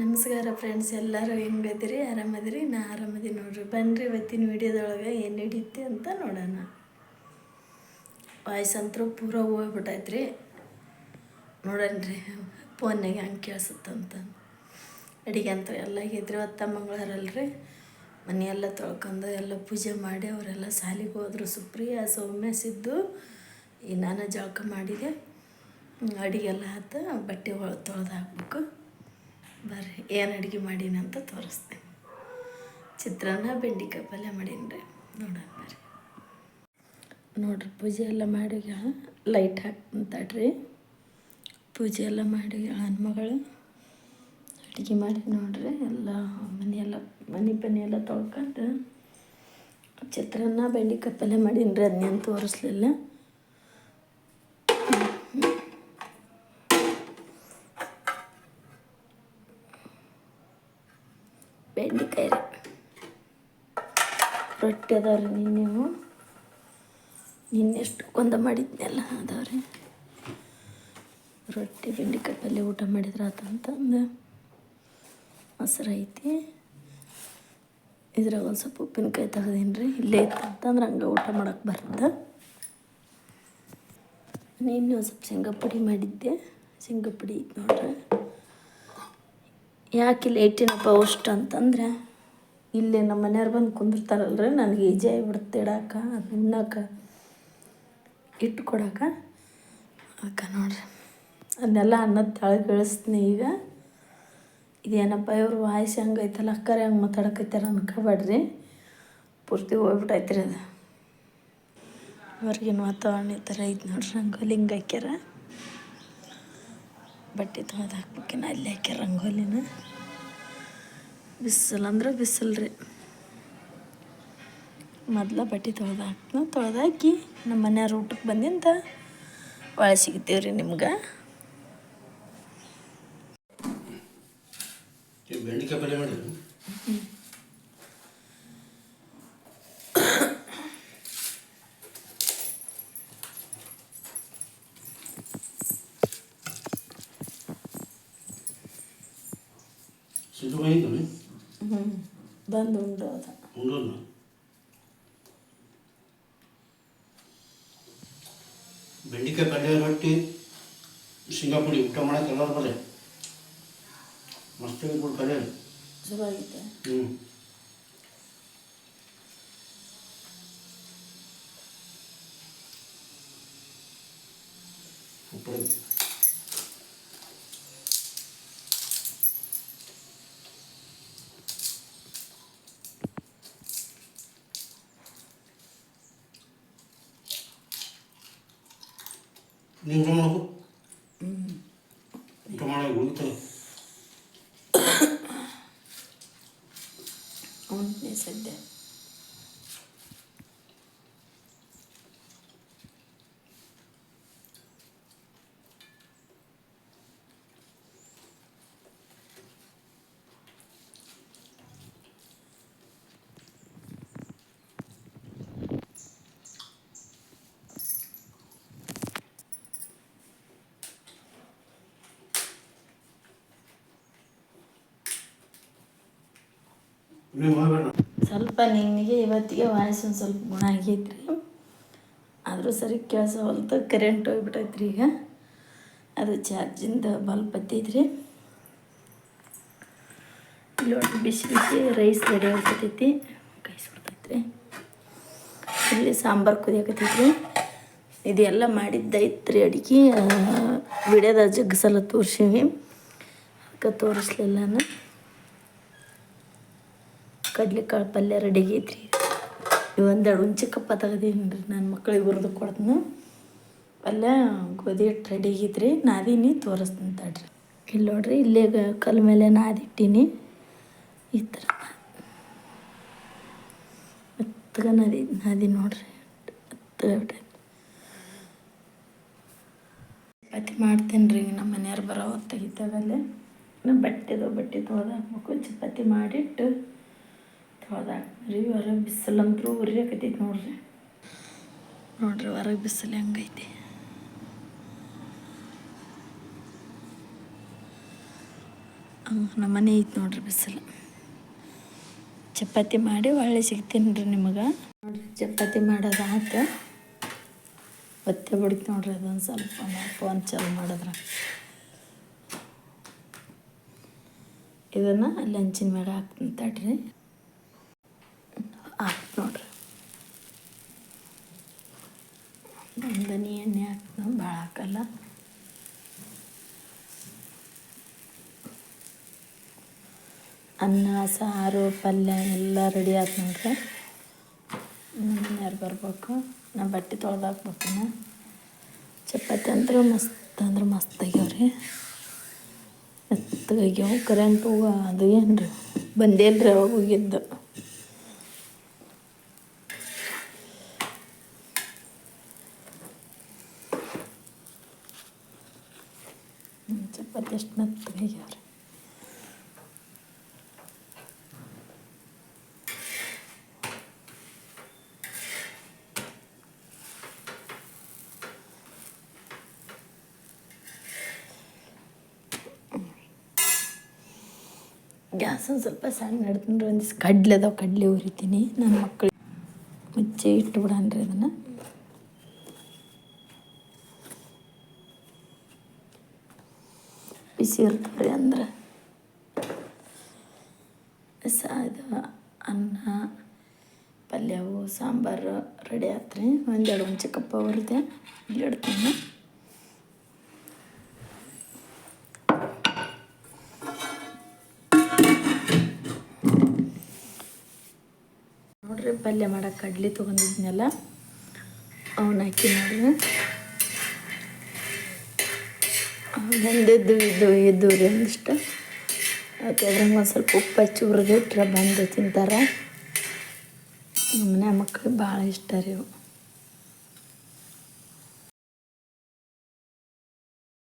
ನಮಸ್ಕಾರ ಫ್ರೆಂಡ್ಸ್ ಎಲ್ಲರೂ ಹೆಂಗದಿರಿ ಆರಾಮದಿರಿ ನಾ ಆರಾಮದೀನಿ ನೋಡ್ರಿ. ಬನ್ರಿ ಇವತ್ತಿನ ವಿಡಿಯೋದೊಳಗೆ ಏನು ಹಿಡಿಯುತ್ತೆ ಅಂತ ನೋಡೋಣ. ವಾಯ್ಸ್ ಅಂತರೂ ಪೂರ ಹೋಗ್ಬಿಟ್ಟೈತ್ರಿ ನೋಡಣ್ರಿ ಫೋನ್ನಾಗ ಹಂಗೆ ಕೇಳಿಸುತ್ತಂತ. ಅಡಿಗೆ ಅಂತ ಎಲ್ಲ ಆಗಿದ್ರಿ ಹೊತ್ತ ಮಂಗಳವಾರಲ್ರಿ. ಮನೆಯೆಲ್ಲ ತೊಳ್ಕೊಂಡು ಎಲ್ಲ ಪೂಜೆ ಮಾಡಿ ಅವರೆಲ್ಲ ಸಾಲಿಗೆ ಹೋದ್ರು. ಸುಪ್ರಿಯ, ಸೌಮ್ಯ, ಸಿದ್ದು, ಈ ನಾನು ಜಳಕ ಮಾಡಿದೆ. ಅಡಿಗೆ ಎಲ್ಲ ಆತು ಬಟ್ಟೆ ತೊಳೆದು ಹಾಕ್ಬೇಕು. ಬರ್ರಿ, ಏನು ಅಡುಗೆ ಮಾಡೀನಿ ಅಂತ ತೋರಿಸ್ತೀನಿ. ಚಿತ್ರಾನ್ನ ಬೆಂಡಿಕಾಯಿ ಪಲ್ಯ ಮಾಡೀನಿ ರೀ. ನೋಡೋಣ ಬರ್ರಿ. ನೋಡ್ರಿ, ಪೂಜೆ ಎಲ್ಲ ಮಾಡಿ ಲೈಟ್ ಹಾಕ್ತಂತಾಡ್ರಿ ಪೂಜೆ ಎಲ್ಲ ಮಾಡಿ ಹಣ್ಮಗಳು ಅಡುಗೆ ಮಾಡಿ ನೋಡ್ರಿ, ಎಲ್ಲ ಮನೆಯೆಲ್ಲ ಮನೆ ಪನಿ ಎಲ್ಲ ತೊಳ್ಕೊಂಡು ಚಿತ್ರಾನ್ನ ಬೆಂಡಿಕಾಯಿ ಪಲ್ಯ ಮಾಡೀನಿ ರೀ. ಅದನ್ನೇನು ತೋರಿಸ್ಲಿಲ್ಲ ಬೆಂಡೆಕಾಯಿ ರೀ ರೊಟ್ಟಿ ಅದಾವ್ರಿ ನಿನ್ನೆವು ನಿನ್ನೆ ಎಷ್ಟು ಕೊಂದ ಮಾಡಿದ್ನೆಲ್ಲ ಅದಾವ್ರಿ. ರೊಟ್ಟಿ ಬೆಂಡೆಕಾಯಿ ಪಲ್ಯ ಊಟ ಮಾಡಿದ್ರೆ ಆತಂತಂದು. ಮೊಸರು ಐತಿ. ಇದ್ರಾಗ ಒಂದು ಸ್ವಲ್ಪ ಉಪ್ಪಿನಕಾಯಿ ತೆಗ್ದೀನಿ ರೀ. ಇಲ್ಲೇ ಇತ್ತಂತಂದ್ರೆ ಹಂಗೆ ಊಟ ಮಾಡಕ್ಕೆ ಬರ್ತದೆ ನಿನ್ನೆ ಒಂದು ಸ್ವಲ್ಪ ಶೇಂಗಾ ಪುಡಿ ಮಾಡಿದ್ದೆ. ಶೇಂಗಾ ಪುಡಿ ಇತ್ತು ನೋಡ್ರಿ. ಯಾಕೆ ಲೇಟಿನಪ್ಪ ಅಷ್ಟು ಅಂತಂದ್ರೆ. ಇಲ್ಲಿ ನಮ್ಮ ಮನೆಯವ್ರು ಬಂದು ಕುಂದಿರ್ತಾರಲ್ರಿ, ನನಗೆ ಈಜಿ ಆಗಿಬಿಡುತ್ತೆ ಇಡಾಕ ಅದು ಉಣ್ಣಾಕ ಇಟ್ಟು ಅಕ್ಕ ನೋಡ್ರಿ, ಅದನ್ನೆಲ್ಲ ಅನ್ನದ ತೆಳಗೆ ಇಳಿಸ್ತೀನಿ ಈಗ. ಇದೇನಪ್ಪ ಇವ್ರ ವಾಯ್ಸ್ ಹೆಂಗೈತಲ್ಲ ಅಕ್ಕರೆ ಹೆಂಗೆ ಮಾತಾಡಕತ್ತಾರ ಅನ್ಕೋಬೇಡ್ರಿ. ಪೂರ್ತಿ ಹೋಗ್ಬಿಟ್ಟೈತ್ರಿ ಅದು. ಹೊರಗಿನ ವಾತಾವರಣ ಈ ಥರ ಐತೆ ನೋಡ್ರಿ ರಂಗೋಲಿ ಹಿಂಗೆ ಹಾಕ್ಯಾರ. ಬಟ್ಟೆ ತೊಳೆದು ಹಾಕ್ಬೇಕಿನ ಅಲ್ಲಿ ಹಾಕ್ಯಾರ ರಂಗೋಲಿನ. ಬಿಸಿಲು ಅಂದ್ರೆ ಬಿಸಿಲು ರೀ. ಮೊದ್ಲ ಬಟ್ಟೆ ತೊಳೆದು ತೊಳೆದಾಕಿ ನಮ್ಮ ಮನೆಯವ್ರ ಊಟಕ್ಕೆ ಬಂದಿಂದ ಒಳಗೆ ಸಿಗ್ತೀವಿ ರೀ ನಿಮ್ಗೆ. ಈ ಹ್ಞೂ ಬಂದು ಉಂಡು ಅದ. ಉಂಡೋಲ್ಲ? ಬೆಂಡೆಕಾಯಿ ಪಲ್ಯ ರೊಟ್ಟಿ ಸಿಂಗಾಪುರಿ ಊಟ ಮಾಡಕ್ಕೆ ಎಲ್ಲರೂ ಬರ್ರಿ. ಮಸ್ತ್ ಬಿಡು ಕಡೆ ಚಲೋ ಹ್ಞೂ ಸೂಪರ್ ಐತಿ ನೀವು ಊಟ ಮಾಡಬೇಕು ಸ್ವಲ್ಪ ನಿನಗೆ ಇವತ್ತಿಗೆ ವಾಯ್ಸ್ ಒಂದು ಸ್ವಲ್ಪ ಗುಣ ಆಗೈತ್ರಿ. ಆದರೂ ಸರಿ ಕೆಲಸ ಹೊಲ್ತು ಕರೆಂಟ್ ಹೋಗ್ಬಿಟ್ಟೈತ್ರಿ ಈಗ. ಅದು ಚಾರ್ಜಿಂದ ಬಲ್ಪ್ ಹತ್ತೈತ್ರಿ ಇಲ್ಲಿ ನೋಡಿ ಬಿಸಿ ಬಿಸಿ ರೈಸ್ ರೆಡಿ ಆಗ್ತೈತಿ ಕೈ ಸುಡ್ತೈತ್ರಿ ಇಲ್ಲಿ ಸಾಂಬಾರು ಕುದಿಯಾಕತ್ತೈತ್ರಿ. ಇದೆಲ್ಲ ಮಾಡಿದ್ದೈತ್ರಿ ಅಡುಗೆ. ವಿಡಿಯೋದ ಜಗ್ಗ ಸಲ ತೋರ್ಸೀವಿ. ಅದಕ್ಕೆ ತೋರಿಸ್ಲಿಲ್ಲ ಕಡ್ಲೆಕಾಳು ಪಲ್ಯ ರೆಡಿ ಆಗೈತ್ರಿ. ಒಂದೆರಡು ಹುಂಚಿಕಪ್ಪ ತೆಗ್ದೀನಿ ರೀ ನನ್ನ ಮಕ್ಳಿಗೆ ಹುರಿದು ಕೊಡ್ತೀನಿ. ಪಲ್ಯ ಗೋಧಿ ಹಿಟ್ಟು ರೆಡಿ ಆಗೈತ್ರಿ. ನಾದೀನಿ ತೋರಿಸ್ತೀನಿ ತಡ್ರಿ. ಇಲ್ಲಿ ನೋಡ್ರಿ ಇಲ್ಲೇ ಕಲ್ ಮೇಲೆ ನಾದಿಟ್ಟೀನಿ ಈ ಥರ ಮೆತ್ತಗ ನದಿ, ನಾದಿ ನೋಡ್ರಿ. ಮೆತ್ತಗೆ ಚಪಾತಿ ಮಾಡ್ತೇನೆ ರೀ ನಮ್ಮ ಮನೆಯವ್ರು ಬರೋ ನಮ್ಮ ಬಟ್ಟೆದು ಬಟ್ಟೆ ತೊಳೆದು ಹಾಕ್ಬೇಕು. ಚಪಾತಿ ಮಾಡಿಟ್ಟು ಹಾಕ್ರಿ ಹೊರಗೆ ಬಿಸಿಲಂತರೂ ಉರಿಯಾಕತ್ತೈತಿ ನೋಡ್ರಿ. ನೋಡ್ರಿ ಹೊರಗೆ ಬಿಸಿಲು ಹೆಂಗೈತಿ ನಮ್ಮ ಮನೆ ಐತೆ ನೋಡ್ರಿ ಬಿಸಿಲು. ಚಪಾತಿ ಮಾಡಿ ಒಳ್ಳೆ ಸಿಗ್ತೀನಿ ರೀ ನಿಮಗೆ. ನೋಡ್ರಿ ಚಪಾತಿ ಮಾಡೋದು ಆಯ್ತು ಒತ್ತೆ ಬಿಡ್ತು ನೋಡ್ರಿ ಅದೊಂದು ಸ್ವಲ್ಪ ಫೋನ್ ಚಾಲು ಮಾಡಿದ್ರೆ. ಇದನ್ನು ಲಂಚಿನ ಮೇಲೆ ಹಾಕ್ತೀನಿ ತಡ್ರಿ. ಆಯ್ತು ನೋಡ್ರಿ. ಗಂಧನಿ ಎಣ್ಣೆ ಹಾಕ್ತೀನಿ ಭಾಳ ಹಾಕಲ್ಲ. ಅನ್ನ, ಸಾರು, ಪಲ್ಯ ಎಲ್ಲ ರೆಡಿ ಆಯ್ತು ನೋಡ್ರಿ. ಯಾರು ಬರಬೇಕು? ನಾ ಬಟ್ಟೆ ತೊಳೆದಾಕ್ಬೇಕು ಹಾಕ್ಬೇಕು ನಾ ಚಪಾತಿ ಅಂದ್ರೆ ಮಸ್ತ್ ಅಂದ್ರೆ ಮಸ್ತ್ ಆಗ್ಯಾವ್ರಿ. ಮೆತ್ತಗಾಗ್ಯಾವ ಕರೆಂಟ್ ಹೋಗ ಅದು ಏನು ರೀ ಬಂದೇ ಇಲ್ರಿ ಅವಾಗ ಹೋಗಿದ್ದು. ಹ್ಮ್, ಚಪಾತಿ ಎಷ್ಟು ಮೆತ್ತಗಾಗ್ಯಾವ್ರಿ ಗ್ಯಾಸ್ ಒಂದು ಸ್ವಲ್ಪ ಸಣ್ಣ ಹಿಡ್ತೀನಿ ಒಂದಿಷ್ಟು ಕಡ್ಲೆ ಅದಾವ ಕಡಲೆ ಉರಿತೀನಿ. ನನ್ನ ಮಕ್ಕಳು ಮುಚ್ಚೆ ಇಟ್ಟು ಬಿಡನ್ರಿ ಅದನ್ನು. ಬಿಸಿ ಇರ್ತಾವ್ರಿ ಅಂದ್ರೆ ಸ ಇದು ಅನ್ನ, ಪಲ್ಯವು, ಸಾಂಬಾರು ರೆಡಿ ಆತ್ರಿ. ಒಂದೆರಡು ಮುಂಚೆ ಕಪ್ಪ ಬರುತ್ತೆ. ಇಲ್ಲಿ ಇಡ್ತೀನಿ. ನೋಡ್ರಿ, ಪಲ್ಯ ಮಾಡೋಕೆ ಕಡ್ಲಿ ತೊಗೊಂಡಿದ್ನಲ್ಲ ಅವನ್ನ ಹಾಕಿ ನೋಡ್ರಿ. ಬಂದಿದ್ದು ಇದು ಇದ್ದು ರೀ ಒಂದಿಷ್ಟು. ಅದಕ್ಕೆ ಅದ್ರಾಗ ಒಂದು ಸ್ವಲ್ಪ ಉಪ್ಪು ಹಚ್ಚಿ ಹುರಿದಿಟ್ರೆ ಬಂದು ತಿಂತಾರೆ. ಮನೆ ಮಕ್ಳಿಗೆ ಭಾಳ ಇಷ್ಟ ರೀ ಇವು.